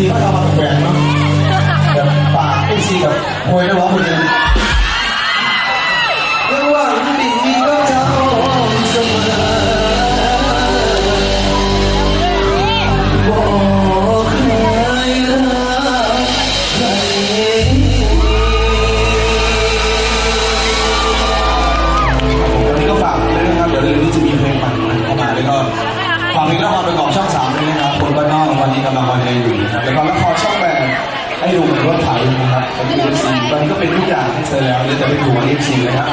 ีเขทำมาแปลเนาะแบบปากเอซีแบบโวยแล้วร้องเพลง ฝากนี้ละครเป็นกองช่องสามด้วยนะครับคนบ้านนอกวันนี้กำลังวันเดอยู่นะครับแล้วก็ละครช่องแปดให้ดูเหมือนว่าถ่ายนะครับตอนนี้เซีตอนนี้ก็เป็นทุกอย่างให้เธอแล้วเลยจะไปดูวันซีเลยครับ